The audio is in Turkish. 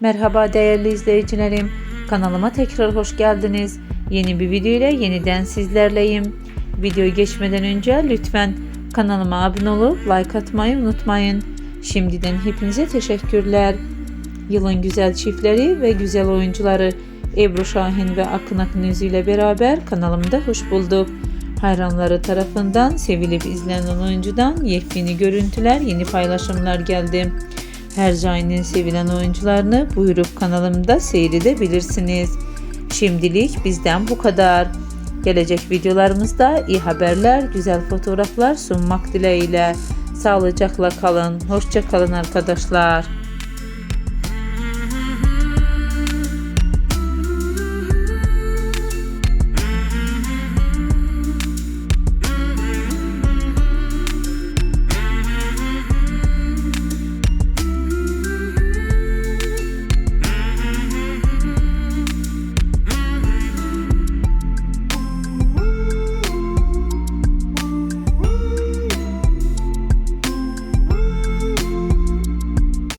Merhaba değerli izleyicilerim. Kanalıma tekrar hoş geldiniz. Yeni bir video ile yeniden sizlerleyim. Videoyu geçmeden önce lütfen kanalıma abone olup like atmayı unutmayın. Şimdiden hepinize teşekkürler. Yılın güzel çiftleri ve güzel oyuncuları Ebru Şahin ve Akın Akın Özü ile beraber kanalımda hoş bulduk. Hayranları tarafından sevilip izlenen oyuncudan yepyeni görüntüler, yeni paylaşımlar geldi. Hercai'nin sevilen oyuncularını buyurup kanalımda seyredebilirsiniz. Şimdilik bizden bu kadar. Gelecek videolarımızda iyi haberler, güzel fotoğraflar sunmak dileğiyle. Sağlıcakla kalın, hoşça kalın arkadaşlar.